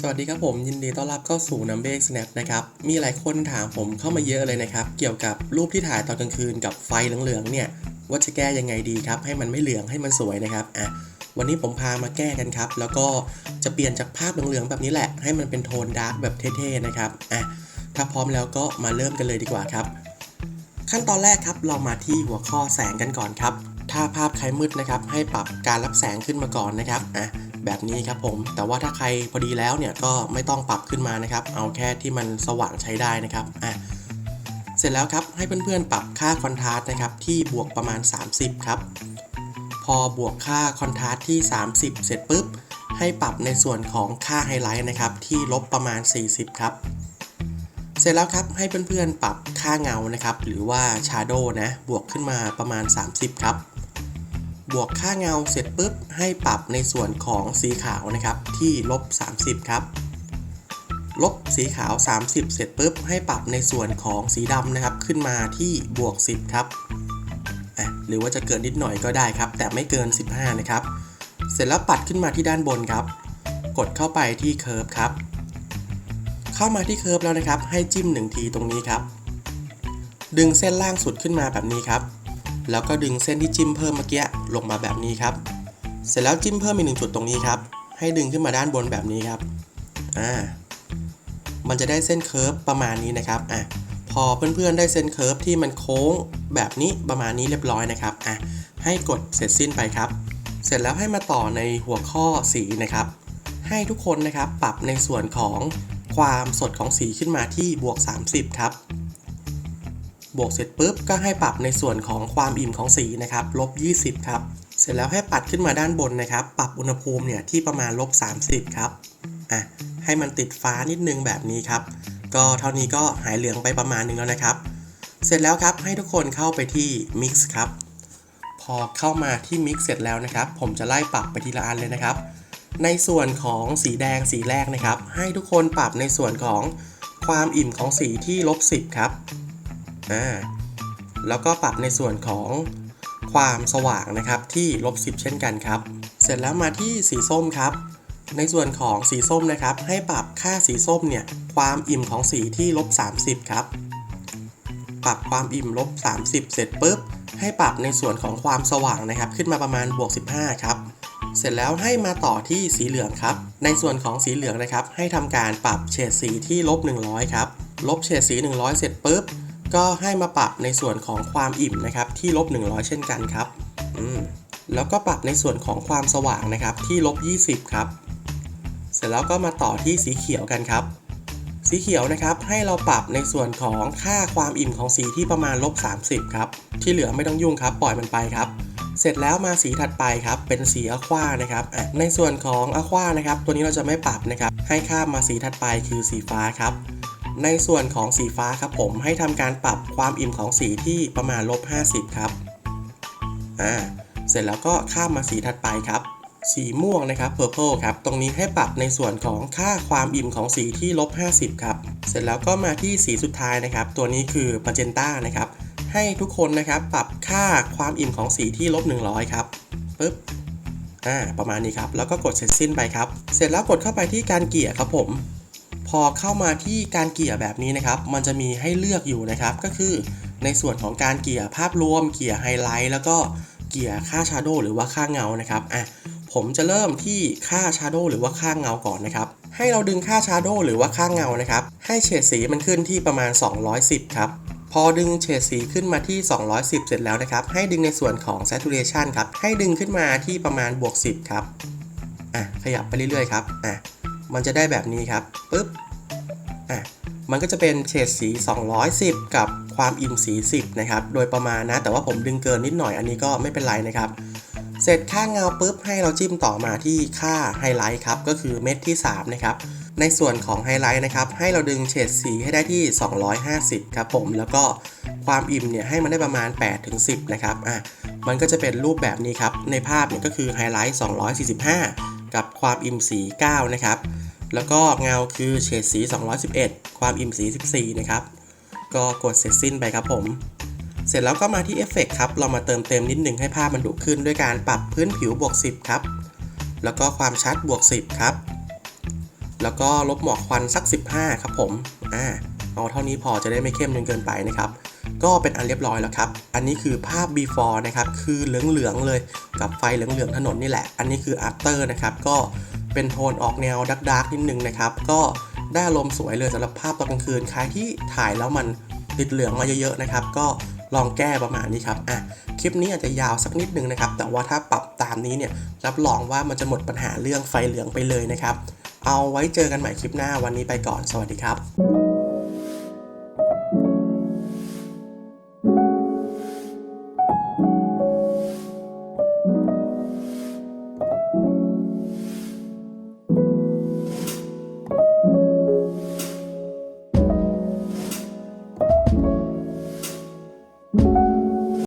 สวัสดีครับผมยินดีต้อนรับเข้าสู่น้ำเบกสแนปนะครับ มีหลายคนถามผมเข้ามาเยอะเลยนะครับ เกี่ยวกับรูปที่ถ่ายตอนกลางคืนกับไฟเหลืองๆเนี่ยว่าจะแก้ยังไงดีครับ ให้มันไม่เหลืองให้มันสวยนะครับอะวันนี้ผมพามาแก้กันครับ แล้วก็จะเปลี่ยนจากภาพเหลืองๆแบบนี้แหละ ให้มันเป็นโทนดาร์กแบบเท่ๆนะครับอะถ้าพร้อมแล้วก็มาเริ่มกันเลยดีกว่าครับ ขั้นตอนแรกครับเรามาที่หัวข้อแสงกันก่อนครับ ถ้าภาพใครมืดนะครับ ให้ปรับการรับแสงขึ้นมาก่อนนะครับอะแบบนี้ครับผม แต่ว่าถ้าใครพอดีแล้วเนี่ยก็ไม่ต้องปรับขึ้นมานะครับ เอาแค่ที่มันสว่างใช้ได้นะครับอะเสร็จแล้วครับให้เพื่อนๆปรับค่าคอนทราสต์นะครับที่บวกประมาณ 30 ครับ พอบวกค่าคอนทราสต์ที่ 30 เสร็จปุ๊บ ให้ปรับในส่วนของค่าไฮไลท์นะครับที่ลบประมาณ 40 ครับ เสร็จแล้วครับให้เพื่อนๆปรับค่าเงานะครับ หรือว่า Shadow นะบวกขึ้นมาประมาณ 30 ครับ บวกค่าเงาเสร็จปุ๊บให้ปรับในส่วนของสีขาวนะครับที่ลบ 30 ครับ ลบสีขาว 30 เสร็จปุ๊บให้ปรับในส่วนของสีดำนะครับขึ้นมาที่บวก 10 ครับ หรือว่าจะเกินนิดหน่อยก็ได้ครับ แต่ไม่เกิน 15 นะครับ เสร็จแล้วปัดขึ้นมาที่ด้านบนครับ กดเข้าไปที่เคิร์ฟครับ เข้ามาที่เคิร์ฟแล้วนะครับ ให้จิ้ม 1 ทีตรงนี้ครับ ดึงเส้นล่างสุดขึ้นมาแบบนี้ครับ แล้วก็ดึงเส้นที่จิ้มเพิ่มเมื่อกี้ลงมาแบบนี้ครับ เสร็จแล้วจิ้มเพิ่มอีกหนึ่งจุดตรงนี้ครับ ให้ดึงขึ้นมาด้านบนแบบนี้ครับ อ่า มันจะได้เส้นเคิร์ฟประมาณนี้นะครับ อะ พอเพื่อนๆได้เส้นเคิร์ฟที่มันโค้งแบบนี้ประมาณนี้เรียบร้อยนะครับ อะ ให้กดเสร็จสิ้นไปครับ เสร็จแล้วให้มาต่อในหัวข้อสีนะครับ ให้ทุกคนนะครับปรับในส่วนของความสดของสีขึ้นมาที่บวก 30 ครับ บวกเสร็จปุ๊บก็ให้ปรับในส่วนของความอิ่มของสีนะครับลบ 20 ครับ เสร็จแล้วให้ปัดขึ้นมาด้านบนนะครับ ปรับอุณหภูมิเนี่ยที่ประมาณลบ 30 ครับอะให้มันติดฟ้านิดนึงแบบนี้ครับ ก็เท่านี้ก็หายเหลืองไปประมาณนึงแล้วนะครับ เสร็จแล้วครับให้ทุกคนเข้าไปที่ Mix ครับ พอเข้ามาที่ Mix เสร็จแล้วนะครับ ผมจะไล่ปรับไปทีละอันเลยนะครับ ในส่วนของสีแดงสีแรกนะครับ ให้ทุกคนปรับในส่วนของความอิ่มของสีที่ลบ 10 ครับ อ่าแล้วก็ปรับในส่วนของความสว่างนะครับที่ลบ 10 เช่นกันครับ เสร็จแล้วมาที่สีส้มครับ ในส่วนของสีส้มนะครับ ให้ปรับค่าสีส้มเนี่ยความอิ่มของสีที่ลบ 30 ครับ ปรับความอิ่มลบ 30 เสร็จปุ๊บ ให้ปรับในส่วนของความสว่างนะครับ ขึ้นมาประมาณบวก 15 ครับ เสร็จแล้วให้มาต่อที่สีเหลืองครับ ในส่วนของสีเหลืองนะครับ ให้ทำการปรับเฉดสีที่ลบ 100 ครับ ลบเฉดสี 100 เสร็จปุ๊บ ก็ให้มาปรับในส่วนของความอิ่มนะครับที่ลบ 100 เช่นกันครับแล้วก็ปรับในส่วนของความสว่างนะครับที่ลบ 20 ครับ เสร็จแล้วก็มาต่อที่สีเขียวกันครับ สีเขียวนะครับให้เราปรับในส่วนของค่าความอิ่มของสีที่ประมาณลบ 30 ครับ ที่เหลือไม่ต้องยุ่งครับ ปล่อยมันไปครับ เสร็จแล้วมาสีถัดไปครับ เป็นสีอะควานะครับ ในส่วนของอะควานะครับ ตัวนี้เราจะไม่ปรับนะครับ ให้ข้ามมาสีถัดไปคือสีฟ้าครับ ในส่วนของสีฟ้าครับผมให้ทำการปรับความอิ่มของสีที่ประมาณลบ50 ครับอ่าเสร็จแล้วก็ข้ามมาสีถัดไปครับ สีม่วงนะครับ purple ครับ ตรงนี้ให้ปรับในส่วนของค่าความอิ่มของสีที่ลบ50 ครับ เสร็จแล้วก็มาที่สีสุดท้ายนะครับ ตัวนี้คือ magenta นะครับ ให้ทุกคนนะครับปรับค่าความอิ่มของสีที่ลบ100 ครับปึ๊บอ่าประมาณนี้ครับ แล้วก็กดเสร็จสิ้นไปครับ เสร็จแล้วกดเข้าไปที่การเกลี่ยครับผม พอเข้ามาที่การเกี่ยแบบนี้นะครับ มันจะมีให้เลือกอยู่นะครับ ก็คือในส่วนของการเกี่ยภาพรวม เกี่ยไฮไลท์แล้วก็เกี่ยค่าชาโดหรือว่าค่าเงานะครับอะผมจะเริ่มที่ค่าชาโดหรือว่าค่าเงาก่อนนะครับให้เราดึงค่าชาโดหรือว่าค่าเงานะครับ ให้เฉดสีมันขึ้นที่ประมาณ 210 ครับ พอดึงเฉดสีขึ้นมาที่ 210 เสร็จแล้วนะครับ ให้ดึงในส่วนของ saturation ครับ ให้ดึงขึ้นมาที่ประมาณบวก 10 ครับ อะ ขยับไปเรื่อยๆ ครับ อะ มันจะได้แบบนี้ครับปึ๊บอะมันก็จะเป็นเฉดสี 210 กับความอิ่มสี 10 นะครับ โดยประมาณนะ แต่ว่าผมดึงเกินนิดหน่อยอันนี้ก็ไม่เป็นไรนะครับ เสร็จค่าเงาปุ๊บให้เราจิ้มต่อมาที่ค่าไฮไลท์ครับ ก็คือเม็ดที่ 3 นะครับ ในส่วนของไฮไลท์นะครับ ให้เราดึงเฉดสีให้ได้ที่ 250 ครับผม แล้วก็ความอิ่มเนี่ยให้มันได้ประมาณ 8-10 นะครับ อะ มันก็จะเป็นรูปแบบนี้ครับ ในภาพเนี่ยก็คือไฮไลท์ 245 กับความอิ่มสี 9 นะครับ แล้วก็เงาคือเฉดสี 211 ความอิ่มสี 14 นะครับ ก็กดเสร็จสิ้นไปครับผม เสร็จแล้วก็มาที่เอฟเฟกครับ เรามาเติมเต็มนิดนึงให้ภาพมันดุขึ้นด้วยการปรับพื้นผิวบวก 10 ครับ แล้วก็ความชัดบวก 10 ครับ แล้วก็ลบหมอกควันสัก 15 ครับผม อ่า เอาเท่านี้พอจะได้ไม่เข้มจนเกินไปนะครับ ก็เป็นอันเรียบร้อยแล้วครับ อันนี้คือภาพ before นะครับคือเหลืองๆเลยกับไฟเหลืองๆถนนนี่แหละ อันนี้คือ after นะครับก็เป็นโทนออกแนวดักดักนิดนึงนะครับก็ได้อารมณ์สวยเลยสำหรับภาพตอนกลางคืนใครที่ถ่ายแล้วมันติดเหลืองมาเยอะๆนะครับ ก็ลองแก้ประมาณนี้ครับอะคลิปนี้อาจจะยาวสักนิดนึงนะครับ แต่ว่าถ้าปรับตามนี้เนี่ยรับรองว่ามันจะหมดปัญหาเรื่องไฟเหลืองไปเลยนะครับ เอาไว้เจอกันใหม่คลิปหน้าวันนี้ไปก่อนสวัสดีครับ